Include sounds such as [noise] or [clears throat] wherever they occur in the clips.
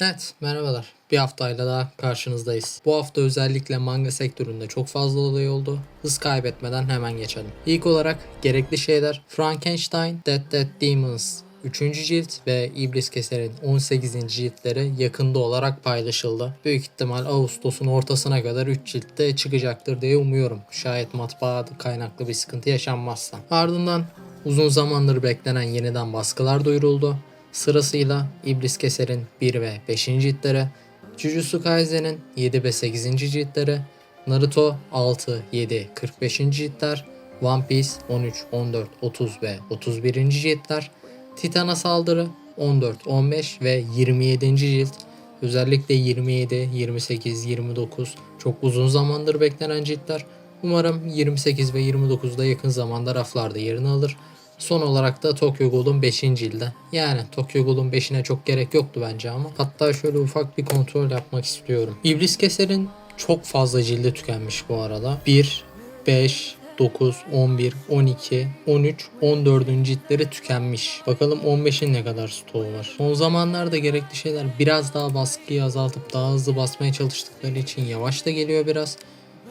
Evet, merhabalar. Bir haftayla daha karşınızdayız. Bu hafta özellikle manga sektöründe çok fazla olay oldu. Hız kaybetmeden hemen geçelim. İlk olarak gerekli şeyler Frankenstein, Dead Dead Demons 3. cilt ve İblis Keser'in 18. ciltleri yakında olarak paylaşıldı. Büyük ihtimal Ağustos'un ortasına kadar 3 ciltte çıkacaktır diye umuyorum. Şayet matbaa kaynaklı bir sıkıntı yaşanmazsa. Ardından uzun zamandır beklenen yeniden baskılar duyuruldu. Sırasıyla İblis Keser'in 1 ve 5. ciltleri, Jujutsu Kaisen'in 7 ve 8. ciltleri, Naruto 6, 7, 45. ciltler, One Piece 13, 14, 30 ve 31. ciltler, Titan'a saldırı 14, 15 ve 27. cilt. Özellikle 27, 28, 29 çok uzun zamandır beklenen ciltler. Umarım 28 ve 29'da yakın zamanda raflarda yerini alır. Son olarak da Tokyo Ghoul'un 5. cildi. Yani Tokyo Ghoul'un 5'ine çok gerek yoktu bence ama. Hatta şöyle ufak bir kontrol yapmak istiyorum. İblis Keser'in çok fazla cildi tükenmiş bu arada. 1, 5, 9, 11, 12, 13, 14. ciltleri tükenmiş. Bakalım 15'in ne kadar stoğu var. Son zamanlarda gerekli şeyler biraz daha baskıyı azaltıp daha hızlı basmaya çalıştıkları için yavaş da geliyor biraz.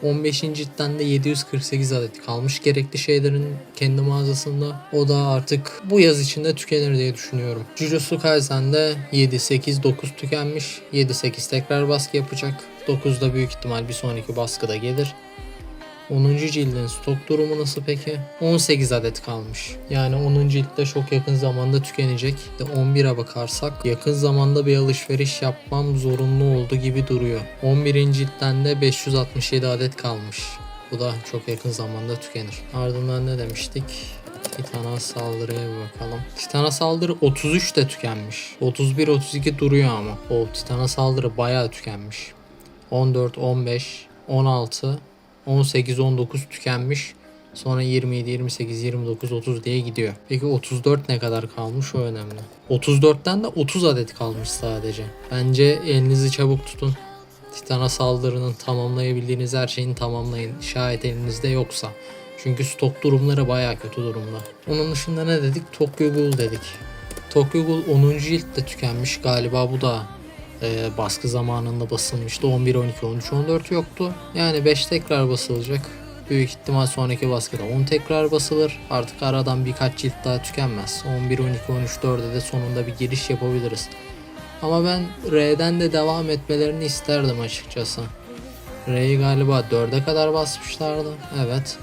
15. ciltten de 748 adet kalmış gerekli şeylerin kendi mağazasında. O da artık bu yaz içinde tükenir diye düşünüyorum. Jujutsu Kaisen'de 7, 8, 9 tükenmiş. 7, 8 tekrar baskı yapacak. 9 da büyük ihtimal bir sonraki baskıda gelir. 10. cildin stok durumu nasıl peki? 18 adet kalmış. Yani 10. ciltte çok yakın zamanda tükenecek. De 11'e bakarsak yakın zamanda bir alışveriş yapmam zorunlu oldu gibi duruyor. 11. ciltten de 567 adet kalmış. Bu da çok yakın zamanda tükenir. Ardından ne demiştik? Titan'a saldırıya bir bakalım. Titan'a saldırı 33 de tükenmiş. 31-32 duruyor ama. O Titan'a saldırı bayağı tükenmiş. 14, 15, 16, 18-19 tükenmiş. Sonra 27, 28, 29, 30 diye gidiyor. Peki 34 ne kadar kalmış o önemli. 34'ten de 30 adet kalmış sadece. Bence elinizi çabuk tutun. Titan'a saldırının tamamlayabildiğiniz her şeyini tamamlayın. Şayet elinizde yoksa. Çünkü stok durumları baya kötü durumda. Onun dışında ne dedik? Tokyo Ghoul dedik. Tokyo Ghoul 10. ciltte tükenmiş galiba bu da e, baskı zamanında basılmıştı. 11, 12, 13, 14 yoktu. Yani 5 tekrar basılacak. Büyük ihtimal sonraki baskıda 10 tekrar basılır. Artık aradan birkaç cilt daha tükenmez. 11, 12, 13, 4'e de sonunda bir giriş yapabiliriz. Ama ben R'den de devam etmelerini isterdim açıkçası. R'yi galiba 4'e kadar basmışlardı. Evet.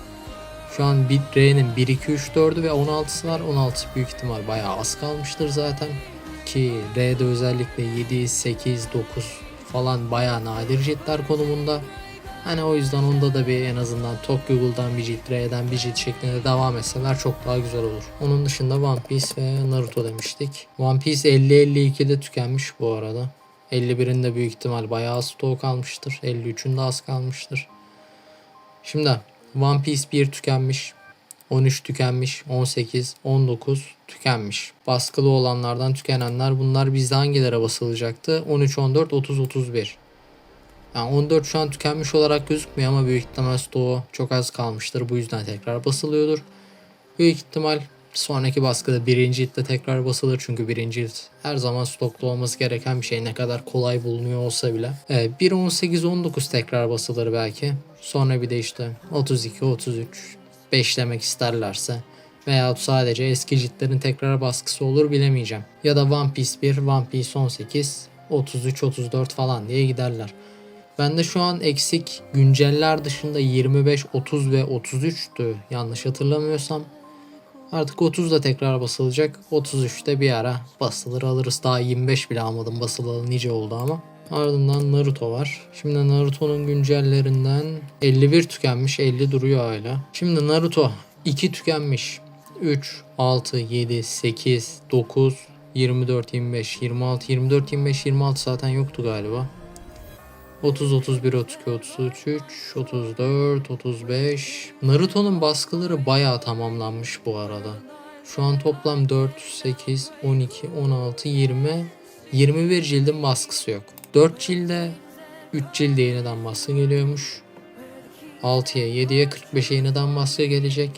Şu an R'nin 1, 2, 3, 4'ü ve 16'sı var. 16 büyük ihtimal bayağı az kalmıştır zaten. Ki R'de özellikle 7, 8, 9 falan bayağı nadir ciltler konumunda. Hani o yüzden onda da bir en azından Tokyo Ghoul'dan bir cilt, R'den bir cilt şeklinde devam etseler çok daha güzel olur. Onun dışında One Piece ve Naruto demiştik. One Piece 50-52'de tükenmiş bu arada. 51'in büyük ihtimal bayağı stoğu kalmıştır. 53'ün de az kalmıştır. Şimdi One Piece 1 tükenmiş. 13 tükenmiş, 18, 19 tükenmiş. Baskılı olanlardan tükenenler bunlar bizde hangilere basılacaktı? 13, 14, 30, 31. Yani 14 şu an tükenmiş olarak gözükmüyor ama büyük ihtimal stoğu çok az kalmıştır. Bu yüzden tekrar basılıyordur. Büyük ihtimal sonraki baskıda birinci ciltte tekrar basılır. Çünkü birinci cilt her zaman stokta olması gereken bir şey. Ne kadar kolay bulunuyor olsa bile. Evet, 1, 18, 19 tekrar basılır belki. Sonra bir de işte 32, 33, 5 demek isterlerse veya sadece eski ciltlerin tekrar baskısı olur bilemeyeceğim. Ya da One Piece 1, One Piece 18, 33, 34 falan diye giderler. Bende şu an eksik günceller dışında 25, 30 ve 33'tü yanlış hatırlamıyorsam. Artık 30 da tekrar basılacak. 33'te bir ara basılır alırız. Daha 25 bile almadım basılalı nice oldu ama. Ardından Naruto var. Şimdi Naruto'nun güncellerinden 51 tükenmiş 50 duruyor hala. Şimdi Naruto 2 tükenmiş. 3, 6, 7, 8, 9, 24, 25, 26, 24, 25, 26 zaten yoktu galiba. 30, 31, 32, 33, 34, 35. Naruto'nun baskıları bayağı tamamlanmış bu arada. Şu an toplam 4, 8, 12, 16, 20, 21 cildin baskısı yok. 4 cilde 3 cilde yeniden baskı geliyormuş. 6'ya 7'ye 45'e yeniden baskı gelecek.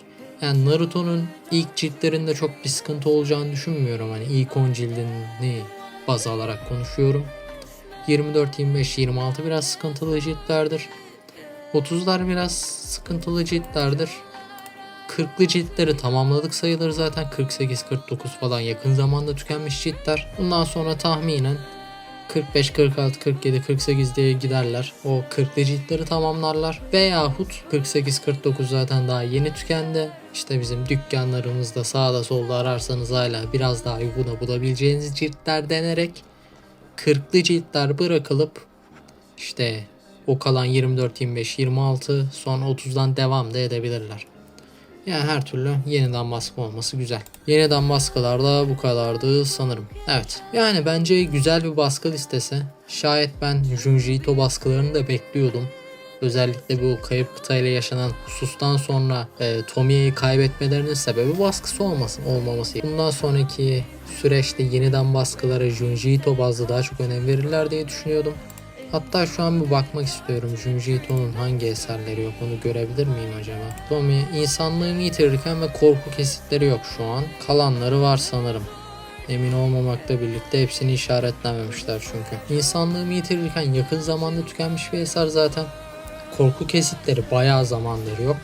Yani Naruto'nun ilk ciltlerinde çok bir sıkıntı olacağını düşünmüyorum. Hani ilk 10 cildini baz alarak konuşuyorum. 24, 25, 26 biraz sıkıntılı ciltlerdir. 30'lar biraz sıkıntılı ciltlerdir. 40'lı ciltleri tamamladık sayılır zaten. 48, 49 falan yakın zamanda tükenmiş ciltler. Bundan sonra tahminen 45, 46, 47, 48 diye giderler. O 40'lı ciltleri tamamlarlar. Veyahut 48, 49 zaten daha yeni tükendi. İşte bizim dükkanlarımızda sağda solda ararsanız hala biraz daha uyguna bulabileceğiniz ciltler denerek 40'lı ciltler bırakılıp işte o kalan 24, 25, 26 son 30'dan devam da edebilirler. Yani her türlü yeniden baskı olması güzel. Yeniden baskılar da bu kadardı sanırım. Evet. Yani bence güzel bir baskı listesi. Şayet ben Junji Ito baskılarını da bekliyordum. Özellikle bu kayıp kıtayla yaşanan husustan sonra e, Tomi'yi kaybetmelerinin sebebi baskısı olmasın, olmaması. Bundan sonraki süreçte yeniden baskılara Junji Ito bazlı daha çok önem verirler diye düşünüyordum. Hatta şu an bir bakmak istiyorum. Junji Ito'nun hangi eserleri yok onu görebilir miyim acaba? Tomi insanlığını yitirirken ve korku kesitleri yok şu an. Kalanları var sanırım. Emin olmamakla birlikte hepsini işaretlememişler çünkü. İnsanlığımı yitirirken yakın zamanda tükenmiş bir eser zaten. Korku kesitleri bayağı zamandır yok.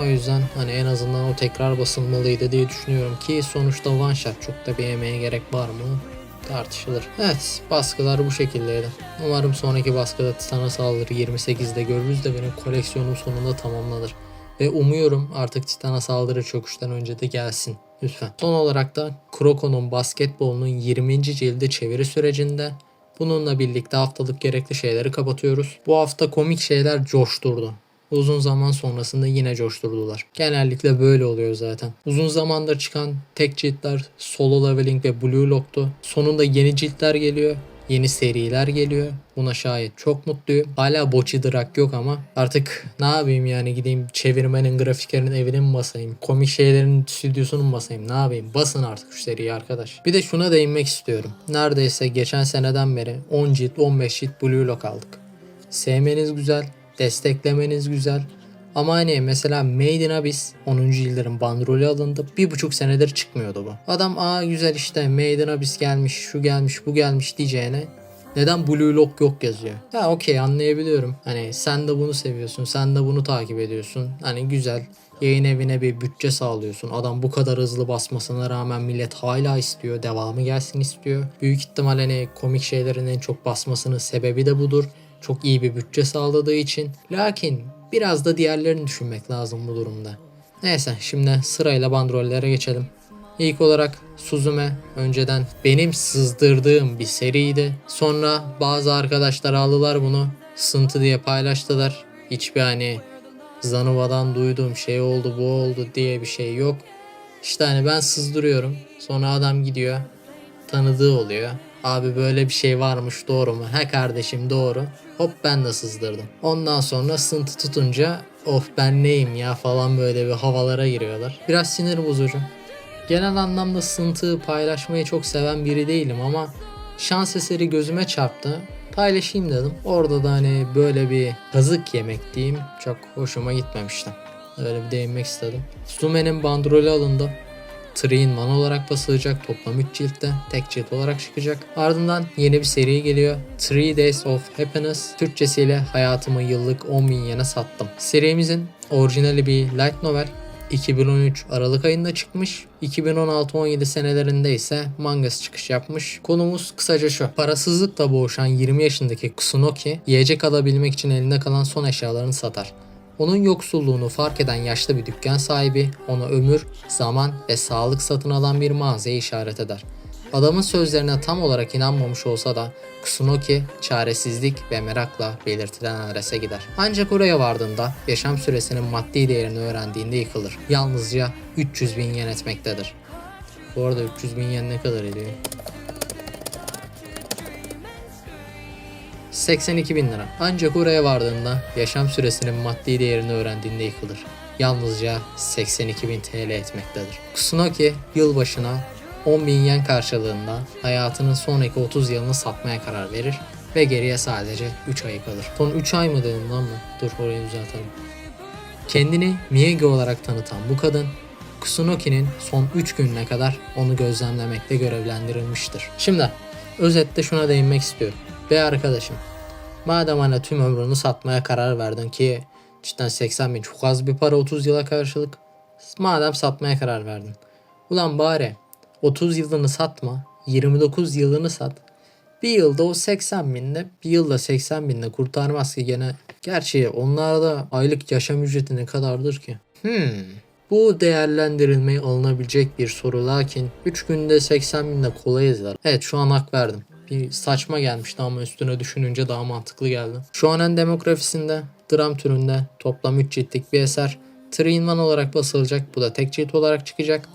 O yüzden hani en azından o tekrar basılmalıydı diye düşünüyorum ki sonuçta one shot çok da bir emeğe gerek var mı tartışılır. Evet baskılar bu şekildeydi. Umarım sonraki baskıda Titan'a saldırı 28'de görürüz de benim koleksiyonum sonunda tamamlanır. Ve umuyorum artık Titan'a saldırı çöküşten önce de gelsin. Lütfen. Son olarak da Kroko'nun basketbolunun 20. cildi çeviri sürecinde Bununla birlikte haftalık gerekli şeyleri kapatıyoruz. Bu hafta komik şeyler coşturdu. Uzun zaman sonrasında yine coşturdular. Genellikle böyle oluyor zaten. Uzun zamandır çıkan tek ciltler Solo Leveling ve Blue Lock'tu. Sonunda yeni ciltler geliyor. Yeni seriler geliyor. Buna şayet çok mutluyum. Hala Bochi Drak yok ama artık ne yapayım yani gideyim çevirmenin, grafikerin evine mi basayım? Komik şeylerin stüdyosunu mu basayım? Ne yapayım? Basın artık şu seriyi arkadaş. Bir de şuna değinmek istiyorum. Neredeyse geçen seneden beri 10 cilt, 15 cilt Blue Lock aldık. Sevmeniz güzel, desteklemeniz güzel. Ama hani mesela Made in Abyss 10. yılların bandrolü alındı. Bir buçuk senedir çıkmıyordu bu. Adam aa güzel işte Made in Abyss gelmiş, şu gelmiş, bu gelmiş diyeceğine neden Blue Lock yok yazıyor? Ya okey anlayabiliyorum. Hani sen de bunu seviyorsun, sen de bunu takip ediyorsun. Hani güzel. Yayın evine bir bütçe sağlıyorsun. Adam bu kadar hızlı basmasına rağmen millet hala istiyor. Devamı gelsin istiyor. Büyük ihtimal hani komik şeylerin en çok basmasının sebebi de budur. Çok iyi bir bütçe sağladığı için. Lakin biraz da diğerlerini düşünmek lazım bu durumda. Neyse şimdi sırayla bandrollere geçelim. İlk olarak Suzume önceden benim sızdırdığım bir seriydi. Sonra bazı arkadaşlar aldılar bunu sıntı diye paylaştılar. Hiçbir hani Zanuva'dan duyduğum şey oldu bu oldu diye bir şey yok. İşte hani ben sızdırıyorum. Sonra adam gidiyor. Tanıdığı oluyor. Abi böyle bir şey varmış doğru mu? He kardeşim doğru. Hop ben de sızdırdım. Ondan sonra sıntı tutunca of ben neyim ya falan böyle bir havalara giriyorlar. Biraz sinir bozucu. Genel anlamda sıntı paylaşmayı çok seven biri değilim ama şans eseri gözüme çarptı. Paylaşayım dedim. Orada da hani böyle bir kazık yemek diyeyim çok hoşuma gitmemişti. Öyle bir değinmek istedim. Sume'nin bandrolü alındı. 3 in 1 olarak basılacak. Toplam 3 ciltte tek cilt olarak çıkacak. Ardından yeni bir seri geliyor. 3 Days of Happiness. Türkçesiyle hayatımı yıllık 10 bin yene sattım. Serimizin orijinali bir light novel. 2013 Aralık ayında çıkmış. 2016-17 senelerinde ise mangası çıkış yapmış. Konumuz kısaca şu. Parasızlıkla boğuşan 20 yaşındaki Kusunoki yiyecek alabilmek için elinde kalan son eşyalarını satar. Onun yoksulluğunu fark eden yaşlı bir dükkan sahibi ona ömür, zaman ve sağlık satın alan bir mağazaya işaret eder. Adamın sözlerine tam olarak inanmamış olsa da Kusunoki çaresizlik ve merakla belirtilen adrese gider. Ancak oraya vardığında yaşam süresinin maddi değerini öğrendiğinde yıkılır. Yalnızca 300 bin yen etmektedir. Bu arada 300 bin yen ne kadar ediyor? 82 bin lira. Ancak oraya vardığında yaşam süresinin maddi değerini öğrendiğinde yıkılır. Yalnızca 82 bin TL etmektedir. Kusunoki yılbaşına 10 bin yen karşılığında hayatının sonraki 30 yılını satmaya karar verir ve geriye sadece 3 ayı kalır. Son 3 ay mı dedim lan mı? Dur orayı düzeltelim. Kendini Miege olarak tanıtan bu kadın Kusunoki'nin son 3 gününe kadar onu gözlemlemekle görevlendirilmiştir. Şimdi özetle şuna değinmek istiyorum. Be arkadaşım madem hani tüm ömrünü satmaya karar verdin ki cidden 80 bin çok az bir para 30 yıla karşılık. Madem satmaya karar verdin. Ulan bari 30 yılını satma 29 yılını sat. Bir yılda o 80 binle bir yılda 80 binle kurtarmaz ki gene. Gerçi onlarda aylık yaşam ücreti ne kadardır ki? Hmm. Bu değerlendirilmeye alınabilecek bir soru lakin 3 günde 80 binle kolay ezer. Evet şu an hak verdim. Bir saçma gelmişti ama üstüne düşününce daha mantıklı geldi. Şu an en demografisinde dram türünde toplam 3 ciltlik bir eser. 3 in 1 olarak basılacak. Bu da tek cilt olarak çıkacak.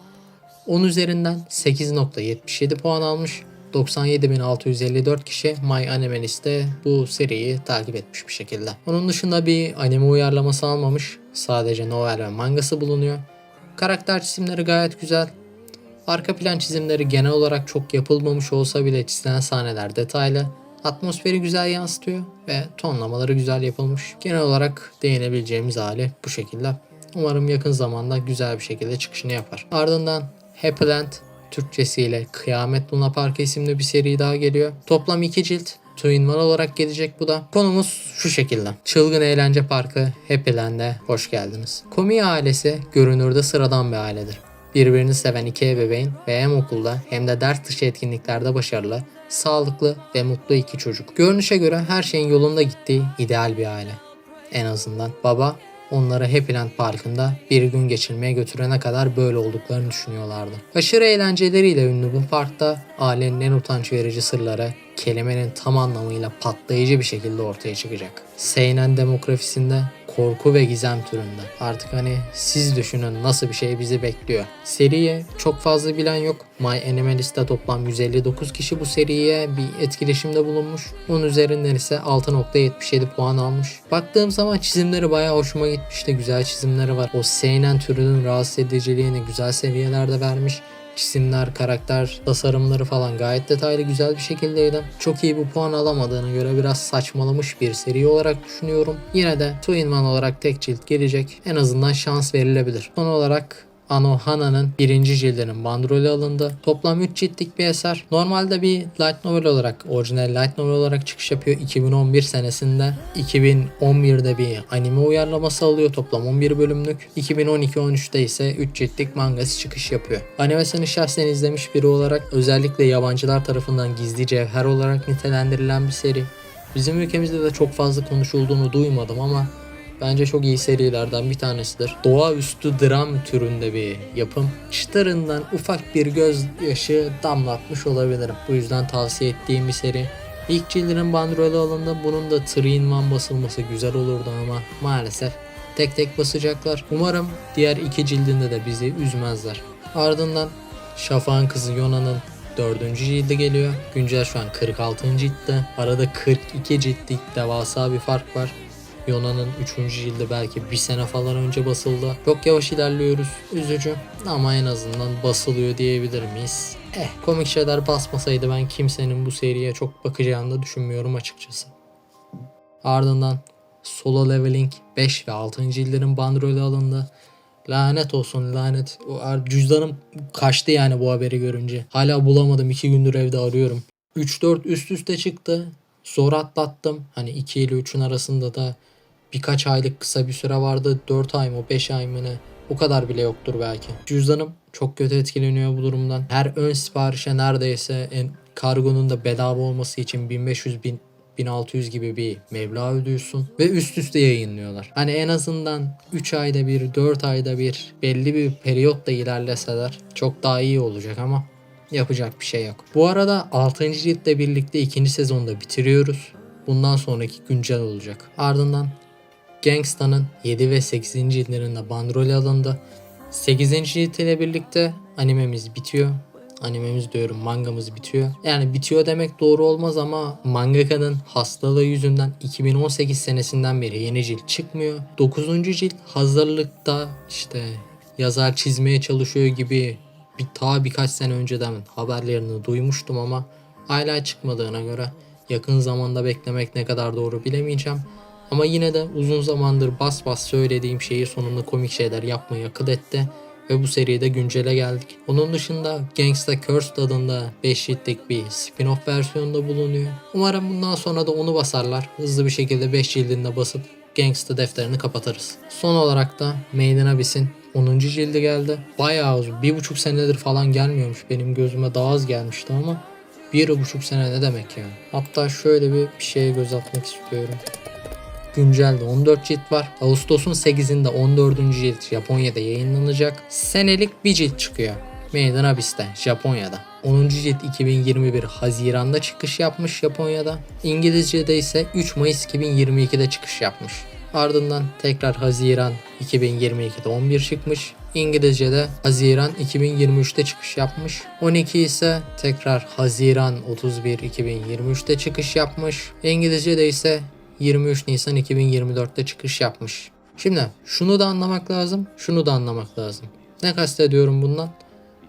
10 üzerinden 8.77 puan almış. 97.654 kişi My Anime List'te bu seriyi takip etmiş bir şekilde. Onun dışında bir anime uyarlaması almamış. Sadece novel ve mangası bulunuyor. Karakter çizimleri gayet güzel. Arka plan çizimleri genel olarak çok yapılmamış olsa bile çizilen sahneler detaylı. Atmosferi güzel yansıtıyor ve tonlamaları güzel yapılmış. Genel olarak değinebileceğimiz hali bu şekilde. Umarım yakın zamanda güzel bir şekilde çıkışını yapar. Ardından Happyland Türkçesiyle Kıyamet Luna Park isimli bir seri daha geliyor. Toplam 2 cilt. Two in One olarak gelecek bu da. Konumuz şu şekilde. Çılgın Eğlence Parkı Happyland'e hoş geldiniz. Komi ailesi görünürde sıradan bir ailedir. Birbirini seven iki ebeveyn ve hem okulda hem de ders dışı etkinliklerde başarılı, sağlıklı ve mutlu iki çocuk. Görünüşe göre her şeyin yolunda gittiği ideal bir aile. En azından baba onları Happyland Parkı'nda bir gün geçirmeye götürene kadar böyle olduklarını düşünüyorlardı. Aşırı eğlenceleriyle ünlü bu parkta ailenin en utanç verici sırları kelimenin tam anlamıyla patlayıcı bir şekilde ortaya çıkacak. Seinen demografisinde korku ve gizem türünde. Artık hani siz düşünün nasıl bir şey bizi bekliyor. Seriye çok fazla bilen yok. My Animalist'te toplam 159 kişi bu seriye bir etkileşimde bulunmuş. Onun üzerinden ise 6.77 puan almış. Baktığım zaman çizimleri bayağı hoşuma gitmişti. Güzel çizimleri var. O seinen türünün rahatsız ediciliğini güzel seviyelerde vermiş çizimler, karakter tasarımları falan gayet detaylı güzel bir şekildeydi. Çok iyi bu puan alamadığına göre biraz saçmalamış bir seri olarak düşünüyorum. Yine de Two in One olarak tek cilt gelecek. En azından şans verilebilir. Son olarak Anohana'nın birinci cildinin bandrolü alındı. Toplam 3 ciltlik bir eser. Normalde bir light novel olarak, orijinal light novel olarak çıkış yapıyor 2011 senesinde. 2011'de bir anime uyarlaması alıyor toplam 11 bölümlük. 2012-13'te ise 3 ciltlik mangası çıkış yapıyor. Animesini şahsen izlemiş biri olarak özellikle yabancılar tarafından gizli cevher olarak nitelendirilen bir seri. Bizim ülkemizde de çok fazla konuşulduğunu duymadım ama Bence çok iyi serilerden bir tanesidir. Doğaüstü dram türünde bir yapım. Çıtırından ufak bir gözyaşı damlatmış olabilirim. Bu yüzden tavsiye ettiğim bir seri. İlk cildinin bandrolü alındı. Bunun da 3 in 1 basılması güzel olurdu ama maalesef tek tek basacaklar. Umarım diğer iki cildinde de bizi üzmezler. Ardından Şafak'ın kızı Yona'nın dördüncü cildi geliyor. Güncel şu an 46. ciltte. Arada 42 ciltlik devasa bir fark var. Yona'nın 3. cildi belki bir sene falan önce basıldı. Çok yavaş ilerliyoruz. Üzücü ama en azından basılıyor diyebilir miyiz? Eh komik şeyler basmasaydı ben kimsenin bu seriye çok bakacağını da düşünmüyorum açıkçası. Ardından Solo Leveling 5 ve 6. cildlerin bandrolü alındı. Lanet olsun lanet. O ar- cüzdanım kaçtı yani bu haberi görünce. Hala bulamadım 2 gündür evde arıyorum. 3-4 üst üste çıktı. Zor atlattım. Hani 2 ile 3'ün arasında da birkaç aylık kısa bir süre vardı. 4 ay mı 5 ay mı ne? O kadar bile yoktur belki. Cüzdanım çok kötü etkileniyor bu durumdan. Her ön siparişe neredeyse en, kargonun da bedava olması için 1500 bin 1600 gibi bir meblağ ödüyorsun ve üst üste yayınlıyorlar. Hani en azından 3 ayda bir, 4 ayda bir belli bir periyotla ilerleseler çok daha iyi olacak ama yapacak bir şey yok. Bu arada 6. ciltle birlikte ikinci sezonda bitiriyoruz. Bundan sonraki güncel olacak. Ardından Gangsta'nın 7 ve 8. ciltlerinde bandrol alındı. 8. cilt ile birlikte animemiz bitiyor. Animemiz diyorum mangamız bitiyor. Yani bitiyor demek doğru olmaz ama mangaka'nın hastalığı yüzünden 2018 senesinden beri yeni cilt çıkmıyor. 9. cilt hazırlıkta işte yazar çizmeye çalışıyor gibi bir ta birkaç sene önceden haberlerini duymuştum ama hala çıkmadığına göre yakın zamanda beklemek ne kadar doğru bilemeyeceğim. Ama yine de uzun zamandır bas bas söylediğim şeyi sonunda komik şeyler yapmayı akıl etti. ve bu seride güncele geldik. Onun dışında Gangsta Cursed adında 5 ciltlik bir spin-off versiyonda bulunuyor. Umarım bundan sonra da onu basarlar. Hızlı bir şekilde 5 cildinde basıp Gangsta defterini kapatırız. Son olarak da Made in Abyss'in 10. cildi geldi. Bayağı uzun. Bir buçuk senedir falan gelmiyormuş. Benim gözüme daha az gelmişti ama bir buçuk sene ne demek ya. Hatta şöyle bir, bir şeye göz atmak istiyorum. Güncelde 14 cilt var. Ağustos'un 8'inde 14. cilt Japonya'da yayınlanacak. Senelik bir cilt çıkıyor. İn Abyss'te Japonya'da. 10. cilt 2021 Haziran'da çıkış yapmış Japonya'da. İngilizce'de ise 3 Mayıs 2022'de çıkış yapmış. Ardından tekrar Haziran 2022'de 11 çıkmış. İngilizce'de Haziran 2023'te çıkış yapmış. 12 ise tekrar Haziran 31 2023'te çıkış yapmış. İngilizce'de ise 23 Nisan 2024'te çıkış yapmış. Şimdi şunu da anlamak lazım, şunu da anlamak lazım. Ne kastediyorum bundan?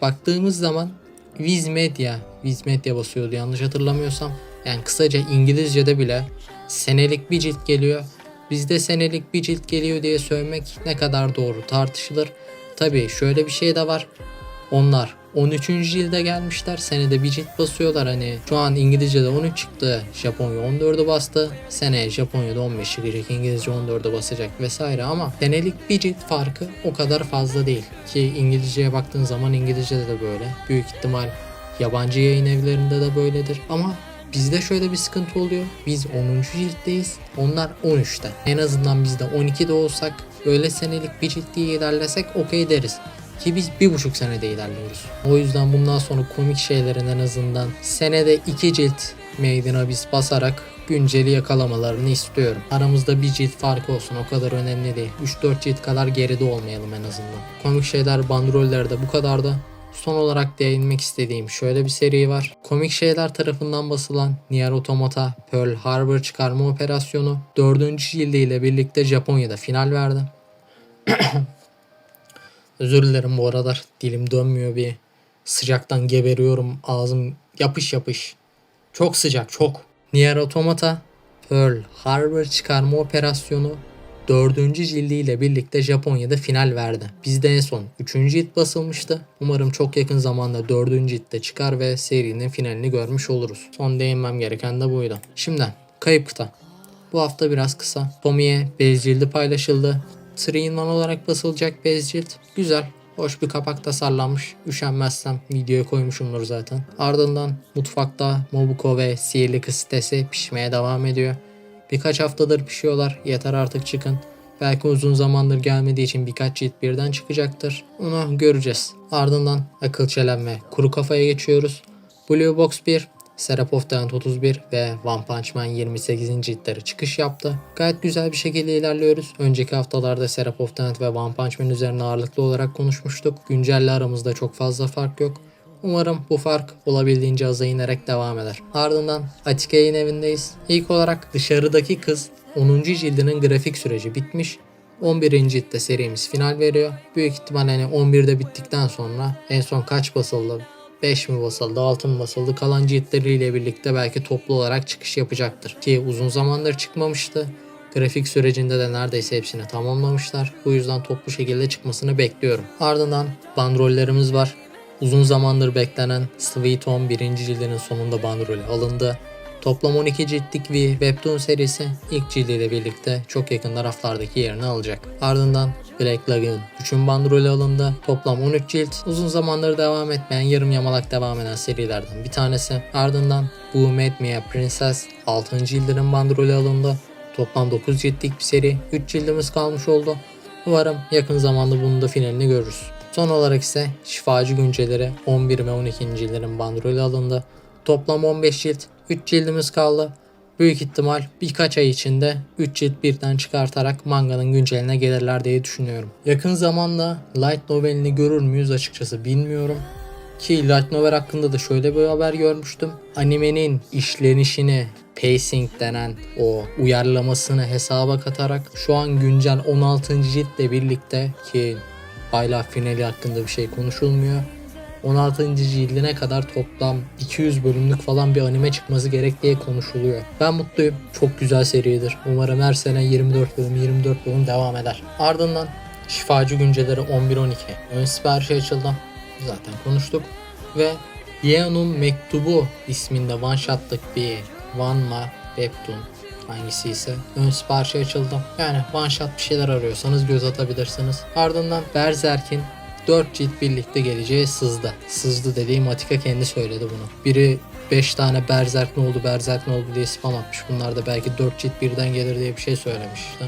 Baktığımız zaman Viz Media, Viz Media basıyordu yanlış hatırlamıyorsam. Yani kısaca İngilizce'de bile senelik bir cilt geliyor. Bizde senelik bir cilt geliyor diye söylemek ne kadar doğru tartışılır. Tabii şöyle bir şey de var. Onlar 13. cilde gelmişler. Senede bir cilt basıyorlar. Hani şu an İngilizce'de 13 çıktı. Japonya 14'ü bastı. Seneye Japonya'da 15 çıkacak. İngilizce 14'ü basacak vesaire ama senelik bir cilt farkı o kadar fazla değil. Ki İngilizceye baktığın zaman İngilizce'de de böyle. Büyük ihtimal yabancı yayın evlerinde de böyledir. Ama Bizde şöyle bir sıkıntı oluyor. Biz 10. ciltteyiz. Onlar 13'te. En azından biz de 12'de olsak böyle senelik bir cilt diye ilerlesek okey deriz. Ki biz bir buçuk senede ilerliyoruz. O yüzden bundan sonra komik şeylerin en azından senede iki cilt in Abyss basarak günceli yakalamalarını istiyorum. Aramızda bir cilt farkı olsun o kadar önemli değil. 3-4 cilt kadar geride olmayalım en azından. Komik şeyler bandrollerde bu kadar da. Son olarak değinmek istediğim şöyle bir seri var. Komik şeyler tarafından basılan Nier Automata Pearl Harbor çıkarma operasyonu 4. cildiyle birlikte Japonya'da final verdi. [clears throat] Özür dilerim bu aralar dilim dönmüyor bir sıcaktan geberiyorum ağzım yapış yapış. Çok sıcak çok. Nier Automata Pearl Harbor çıkarma operasyonu 4. cildiyle birlikte Japonya'da final verdi. Bizde en son 3. cilt basılmıştı. Umarım çok yakın zamanda 4. ciltte çıkar ve serinin finalini görmüş oluruz. Son değinmem gereken de buydu. Şimdi Kayıp Kıta. Bu hafta biraz kısa. Tomi'ye bez cildi paylaşıldı. 3 in 1 olarak basılacak bez cilt. Güzel. Hoş bir kapak tasarlanmış. Üşenmezsem videoya koymuşumdur zaten. Ardından mutfakta Mobuko ve sihirli kız sitesi pişmeye devam ediyor. Birkaç haftadır pişiyorlar. Yeter artık çıkın. Belki uzun zamandır gelmediği için birkaç cilt birden çıkacaktır. Onu göreceğiz. Ardından akıl çelen ve kuru kafaya geçiyoruz. Blue Box 1, Serap of the End 31 ve One Punch Man 28. ciltleri çıkış yaptı. Gayet güzel bir şekilde ilerliyoruz. Önceki haftalarda Serap of the End ve One Punch Man üzerine ağırlıklı olarak konuşmuştuk. Güncelle aramızda çok fazla fark yok. Umarım bu fark olabildiğince aza inerek devam eder. Ardından Atike'nin evindeyiz. İlk olarak dışarıdaki kız 10. cildinin grafik süreci bitmiş. 11. ciltte serimiz final veriyor. Büyük ihtimal hani 11'de bittikten sonra en son kaç basıldı? 5 mi basıldı, 6 mı basıldı? Kalan ciltleriyle birlikte belki toplu olarak çıkış yapacaktır. Ki uzun zamandır çıkmamıştı. Grafik sürecinde de neredeyse hepsini tamamlamışlar. Bu yüzden toplu şekilde çıkmasını bekliyorum. Ardından bandrollerimiz var. Uzun zamandır beklenen Sweet Home 1. cildinin sonunda bandrolü alındı. Toplam 12 ciltlik bir webtoon serisi ilk cildiyle birlikte çok yakında raflardaki yerini alacak. Ardından Black Lagoon 3. bandrolü alındı. Toplam 13 cilt. Uzun zamandır devam etmeyen, yarım yamalak devam eden serilerden bir tanesi. Ardından Who Made Me a Princess 6. cildinin bandrolü alındı. Toplam 9 ciltlik bir seri. 3 cildimiz kalmış oldu. Umarım yakın zamanda bunun da finalini görürüz. Son olarak ise şifacı günceleri 11 ve 12. cildlerin bandrolü alındı. Toplam 15 cilt, 3 cildimiz kaldı. Büyük ihtimal birkaç ay içinde 3 cilt birden çıkartarak manganın günceline gelirler diye düşünüyorum. Yakın zamanda Light Novel'ini görür müyüz açıkçası bilmiyorum. Ki Light Novel hakkında da şöyle bir haber görmüştüm. Animenin işlenişini pacing denen o uyarlamasını hesaba katarak şu an güncel 16. ciltle birlikte ki hala finali hakkında bir şey konuşulmuyor. 16. cildine kadar toplam 200 bölümlük falan bir anime çıkması gerek diye konuşuluyor. Ben mutluyum. Çok güzel seridir. Umarım her sene 24 bölüm 24 bölüm devam eder. Ardından Şifacı Günceleri 11-12 ön siparişi açıldı. Zaten konuştuk. Ve Yeon'un Mektubu isminde one shot'lık bir Vanma Webtoon hangisi ise ön siparişi açıldı. Yani one shot bir şeyler arıyorsanız göz atabilirsiniz. Ardından Berserk'in 4 cilt birlikte geleceği sızdı. Sızdı dediğim Atika kendi söyledi bunu. Biri 5 tane Berserk ne oldu Berserk ne oldu diye spam atmış. Bunlar da belki 4 cilt birden gelir diye bir şey söylemiş işte.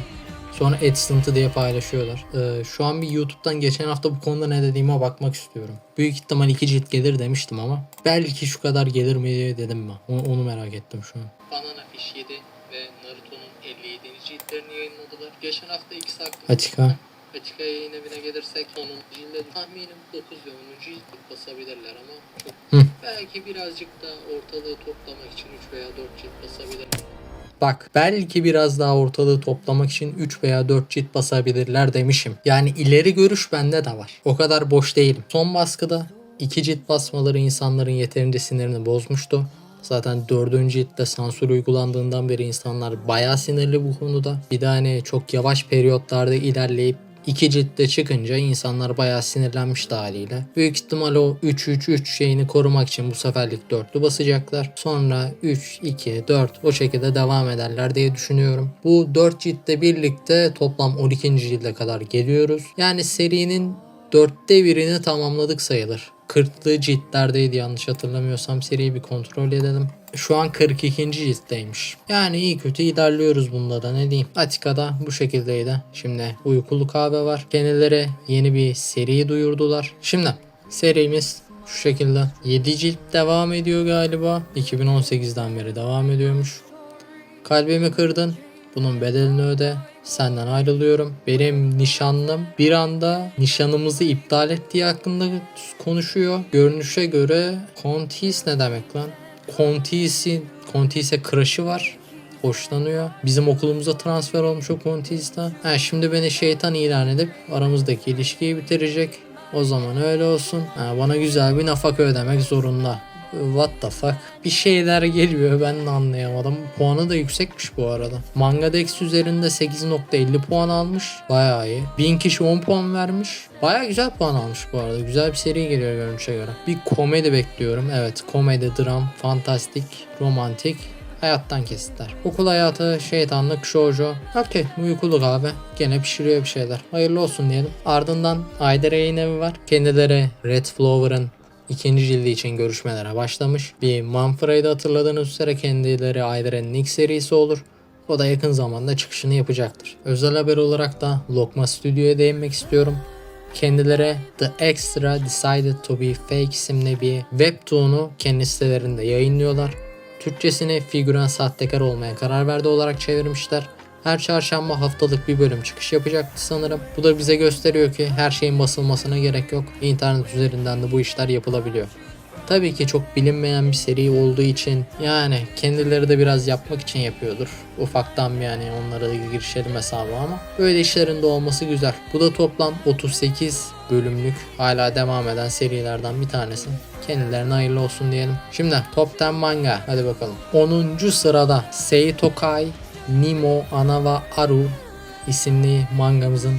Sonra Edstant'ı diye paylaşıyorlar. Ee, şu an bir YouTube'dan geçen hafta bu konuda ne dediğime bakmak istiyorum. Büyük ihtimal 2 cilt gelir demiştim ama belki şu kadar gelir mi diye dedim ben. Onu, onu merak ettim şu an. Banana Fish 7 ve Naruto'nun 57. ciltlerini yayınladılar. Geçen hafta ikisi hakkında. Açıka. Açık yayın evine gelirsek onun cildi tahminim 9 ve 10. cilt basabilirler ama çok Hı. belki birazcık da ortalığı toplamak için 3 veya 4 cilt basabilirler. Bak belki biraz daha ortalığı toplamak için 3 veya 4 cilt basabilirler demişim. Yani ileri görüş bende de var. O kadar boş değilim. Son baskıda 2 cilt basmaları insanların yeterince sinirini bozmuştu. Zaten 4. ciltte sansür uygulandığından beri insanlar bayağı sinirli bu konuda. Bir de hani çok yavaş periyotlarda ilerleyip İki ciltte çıkınca insanlar bayağı sinirlenmişti haliyle. Büyük ihtimal o 3-3-3 şeyini korumak için bu seferlik dörtlü basacaklar. Sonra 3-2-4 o şekilde devam ederler diye düşünüyorum. Bu 4 ciltle birlikte toplam 12. cilde kadar geliyoruz. Yani serinin dörtte birini tamamladık sayılır. 40'lı ciltlerdeydi yanlış hatırlamıyorsam seriyi bir kontrol edelim. Şu an 42. ciltteymiş. Yani iyi kötü ilerliyoruz bunda da ne diyeyim. Atika'da bu şekildeydi. Şimdi uykulu kahve var. Kendileri yeni bir seriyi duyurdular. Şimdi serimiz şu şekilde 7 cilt devam ediyor galiba. 2018'den beri devam ediyormuş. Kalbimi kırdın. Bunun bedelini öde. Senden ayrılıyorum. Benim nişanlım bir anda nişanımızı iptal ettiği hakkında konuşuyor. Görünüşe göre Contis ne demek lan? Contis'in Contis'e crush'ı var. Hoşlanıyor. Bizim okulumuza transfer olmuş o Contis'ten. Ha, şimdi beni şeytan ilan edip aramızdaki ilişkiyi bitirecek. O zaman öyle olsun. Ha, bana güzel bir nafaka ödemek zorunda. What the fuck? Bir şeyler geliyor ben de anlayamadım. Puanı da yüksekmiş bu arada. Manga Dex üzerinde 8.50 puan almış. Bayağı iyi. 1000 kişi 10 puan vermiş. Bayağı güzel puan almış bu arada. Güzel bir seri geliyor görünüşe göre. Bir komedi bekliyorum. Evet komedi, dram, fantastik, romantik. Hayattan kesitler. Okul hayatı, şeytanlık, shoujo. Okey uykuluk abi. Gene pişiriyor bir şeyler. Hayırlı olsun diyelim. Ardından Ayder yayın evi var. Kendileri Red Flower'ın ikinci cildi için görüşmelere başlamış. Bir Manfred'i hatırladığınız üzere kendileri Ayder'in ilk serisi olur. O da yakın zamanda çıkışını yapacaktır. Özel haber olarak da Lokma Stüdyo'ya değinmek istiyorum. Kendileri The Extra Decided to be Fake isimli bir webtoon'u kendi sitelerinde yayınlıyorlar. Türkçesini figüran sahtekar olmaya karar verdi olarak çevirmişler. Her çarşamba haftalık bir bölüm çıkış yapacaktı sanırım. Bu da bize gösteriyor ki her şeyin basılmasına gerek yok. İnternet üzerinden de bu işler yapılabiliyor. Tabii ki çok bilinmeyen bir seri olduğu için yani kendileri de biraz yapmak için yapıyordur. Ufaktan yani onlara da girişelim hesabı ama böyle işlerin de olması güzel. Bu da toplam 38 bölümlük hala devam eden serilerden bir tanesi. Kendilerine hayırlı olsun diyelim. Şimdi Top 10 Manga hadi bakalım. 10. sırada Seitokai Nimo Anawa Aru isimli mangamızın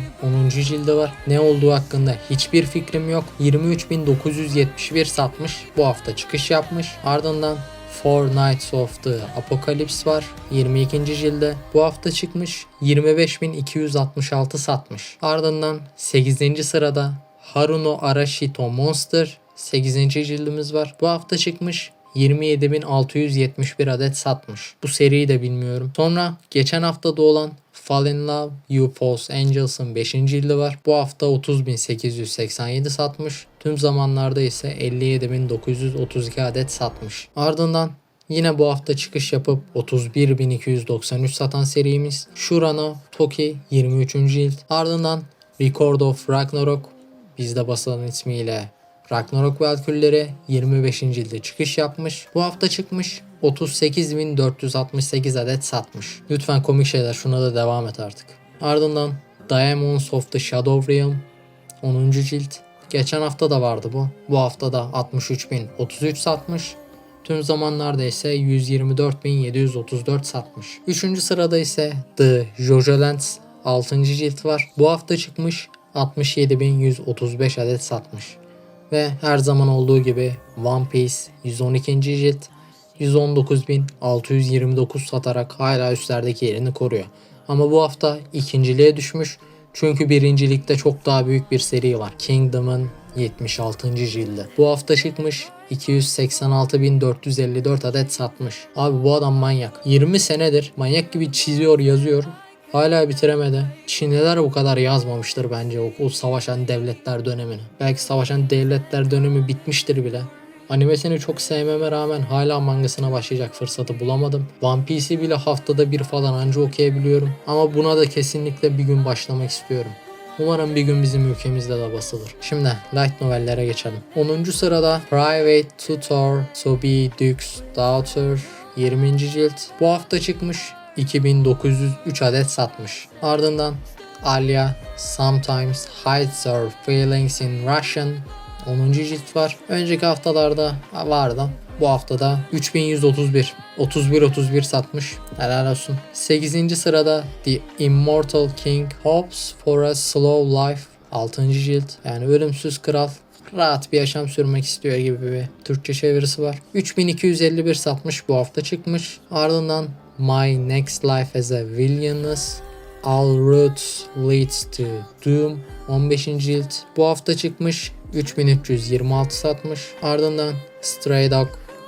10. cildi var. Ne olduğu hakkında hiçbir fikrim yok. 23.971 satmış. Bu hafta çıkış yapmış. Ardından Four Nights of the Apocalypse var. 22. cilde. Bu hafta çıkmış. 25.266 satmış. Ardından 8. sırada Haruno Arashito Monster 8. cildimiz var. Bu hafta çıkmış. 27.671 adet satmış. Bu seriyi de bilmiyorum. Sonra geçen hafta da olan Fall in Love, You False Angels'ın 5. cildi var. Bu hafta 30.887 satmış. Tüm zamanlarda ise 57.932 adet satmış. Ardından Yine bu hafta çıkış yapıp 31.293 satan serimiz Shurano Toki 23. cilt. Ardından Record of Ragnarok bizde basılan ismiyle Ragnarok Valkülleri 25. cilde çıkış yapmış. Bu hafta çıkmış 38.468 adet satmış. Lütfen komik şeyler şuna da devam et artık. Ardından Diamonds of the Shadow Realm 10. cilt. Geçen hafta da vardı bu. Bu hafta da 63.033 satmış. Tüm zamanlarda ise 124.734 satmış. Üçüncü sırada ise The Jojo Lands 6. cilt var. Bu hafta çıkmış 67.135 adet satmış. Ve her zaman olduğu gibi One Piece 112. cilt 119.629 satarak hala üstlerdeki yerini koruyor. Ama bu hafta ikinciliğe düşmüş. Çünkü birincilikte çok daha büyük bir seri var. Kingdom'ın 76. cildi. Bu hafta çıkmış 286.454 adet satmış. Abi bu adam manyak. 20 senedir manyak gibi çiziyor yazıyor. Hala bitiremedi. Çinliler bu kadar yazmamıştır bence o, o savaşan devletler dönemini. Belki savaşan devletler dönemi bitmiştir bile. Animesini çok sevmeme rağmen hala mangasına başlayacak fırsatı bulamadım. One Piece'i bile haftada bir falan anca okuyabiliyorum. Ama buna da kesinlikle bir gün başlamak istiyorum. Umarım bir gün bizim ülkemizde de basılır. Şimdi light novellere geçelim. 10. sırada Private Tutor To Be Duke's Daughter 20. cilt. Bu hafta çıkmış 2903 adet satmış. Ardından Alia Sometimes Hides Her Feelings in Russian 10. cilt var. Önceki haftalarda vardı. Bu haftada 3131 31 31 satmış. Helal olsun. 8. sırada The Immortal King Hopes for a Slow Life 6. cilt. Yani ölümsüz kral rahat bir yaşam sürmek istiyor gibi bir Türkçe çevirisi var. 3251 satmış bu hafta çıkmış. Ardından My Next Life as a Villainous All Roads Leads to Doom 15. cilt bu hafta çıkmış 3326 satmış. Ardından Stray Dog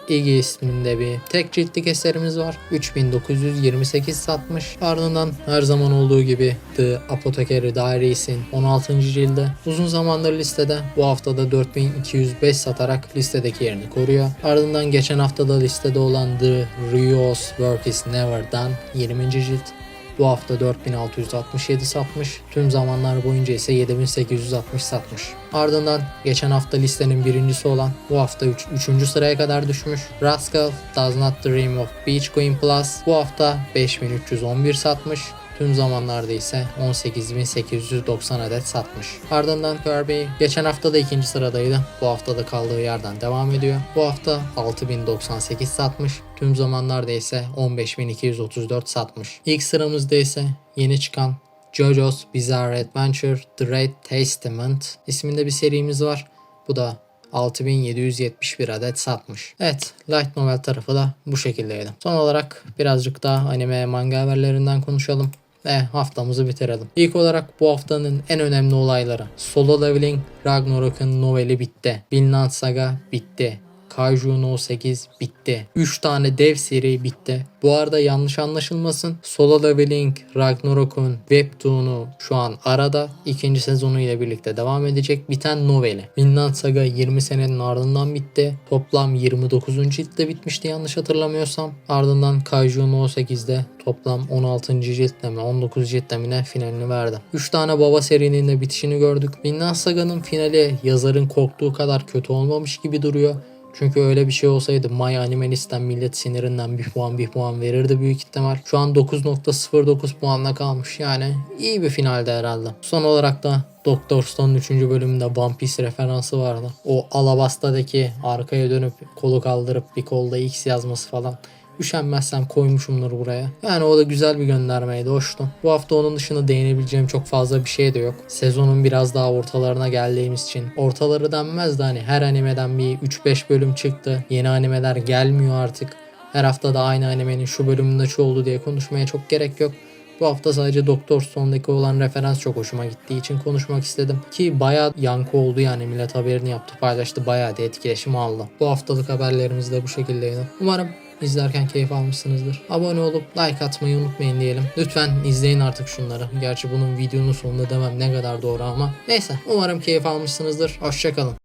Iggy isminde bir tek ciltlik eserimiz var. 3928 satmış. Ardından her zaman olduğu gibi The Apothecary Diaries'in 16. cildi. Uzun zamandır listede. Bu haftada 4205 satarak listedeki yerini koruyor. Ardından geçen haftada listede olan The Rios Work is Never Done 20. cilt. Bu hafta 4667 satmış. Tüm zamanlar boyunca ise 7860 satmış. Ardından geçen hafta listenin birincisi olan bu hafta 3. Üç, 3. sıraya kadar düşmüş. Rascal Does Not Dream of Beach Queen Plus bu hafta 5311 satmış. Tüm zamanlarda ise 18.890 adet satmış. Ardından Kirby geçen hafta da ikinci sıradaydı. Bu hafta da kaldığı yerden devam ediyor. Bu hafta 6098 satmış. Tüm zamanlarda ise 15.234 satmış. İlk sıramızda ise yeni çıkan JoJo's Bizarre Adventure The Great Testament isminde bir serimiz var. Bu da 6771 adet satmış. Evet, Light Novel tarafı da bu şekildeydi. Son olarak birazcık daha anime manga haberlerinden konuşalım ve haftamızı bitirelim. İlk olarak bu haftanın en önemli olayları. Solo Leveling Ragnarok'un noveli bitti. Vinland Saga bitti. Kaiju No 8 bitti. 3 tane dev seri bitti. Bu arada yanlış anlaşılmasın. Solo Leveling Ragnarok'un webtoon'u şu an arada. ikinci sezonu ile birlikte devam edecek. Biten noveli. Vinland Saga 20 senenin ardından bitti. Toplam 29. ciltte bitmişti yanlış hatırlamıyorsam. Ardından Kaiju No 8'de toplam 16. ciltle mi 19 ciltle mi finalini verdi. 3 tane baba serinin de bitişini gördük. Vinland Saga'nın finali yazarın korktuğu kadar kötü olmamış gibi duruyor. Çünkü öyle bir şey olsaydı My Animalist'ten millet sinirinden bir puan bir puan verirdi büyük ihtimal. Şu an 9.09 puanla kalmış. Yani iyi bir finalde herhalde. Son olarak da Doktor Stone'un 3. bölümünde One Piece referansı vardı. O Alabasta'daki arkaya dönüp kolu kaldırıp bir kolda X yazması falan. Üşenmezsem koymuşumdur buraya. Yani o da güzel bir göndermeydi. Hoştu. Bu hafta onun dışında değinebileceğim çok fazla bir şey de yok. Sezonun biraz daha ortalarına geldiğimiz için. Ortaları denmez de hani her animeden bir 3-5 bölüm çıktı. Yeni animeler gelmiyor artık. Her hafta da aynı animenin şu bölümünde şu oldu diye konuşmaya çok gerek yok. Bu hafta sadece Doktor Stone'daki olan referans çok hoşuma gittiği için konuşmak istedim. Ki bayağı yankı oldu yani millet haberini yaptı paylaştı bayağı da etkileşim aldı. Bu haftalık haberlerimiz de bu şekildeydi. Umarım izlerken keyif almışsınızdır. Abone olup like atmayı unutmayın diyelim. Lütfen izleyin artık şunları. Gerçi bunun videonun sonunda demem ne kadar doğru ama. Neyse umarım keyif almışsınızdır. Hoşçakalın.